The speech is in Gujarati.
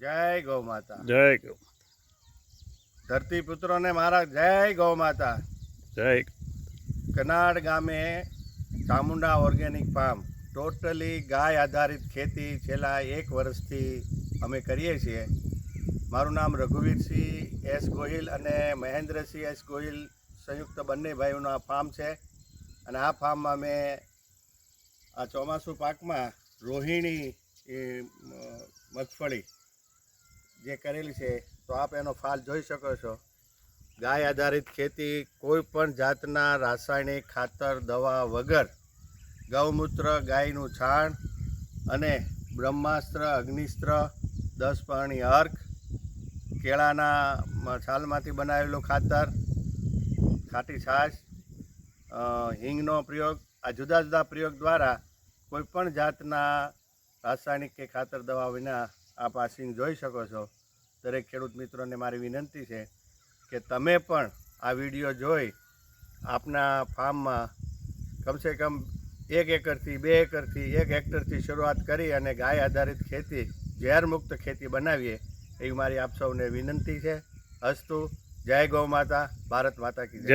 જય ગૌ માતા. જય ગૌ ધરતી પુત્રોને મારા જય ગૌ માતા. જય કનાડ ગામે ચામુંડા ઓર્ગેનિક ફાર્મ ટોટલી ગાય આધારિત ખેતી છેલ્લા એક વર્ષથી અમે કરીએ છીએ. મારું નામ રઘુવીરસિંહ એસ ગોહિલ અને મહેન્દ્રસિંહ એસ ગોહિલ સંયુક્ત બંને ભાઈઓનો આ ફાર્મ છે. અને આ ફાર્મમાં મેં આ ચોમાસું પાકમાં રોહિણી મગફળી જે કરેલી છે, તો આપ એનો ફાલ જોઈ શકો છો. ગાય આધારિત ખેતી કોઈ પણ જાતના રાસાયણિક, ખાતર, દવા વગર ગૌમૂત્ર, ગાયનું છાણ અને બ્રહ્માસ્ત્ર, અગ્નિસ્ત્ર, દસ પાણી અર્ક, કેળાના છાલમાંથી બનાવેલું ખાતર, ખાટી છાશ હિંગનો પ્રયોગ, આ જુદા જુદા પ્રયોગ દ્વારા કોઈપણ જાતના રાસાયણિક કે ખાતર દવા વિના આ પાસિંગ જોઈ શકો છો. દરેક ખેડૂત મિત્રોને મારી વિનંતી છે કે તમે પણ આ વીડિયો જોઈ આપના ફાર્મમાં કમસે કમ એક એકરથી બે એકરથી એક હેક્ટરથી શરૂઆત કરી અને ગાય આધારિત ખેતી ઝેરમુક્ત ખેતી બનાવીએ, એવી મારી આપ સૌને વિનંતી છે. અસ્તુ, જય ગૌ માતા, ભારત માતા કી જય.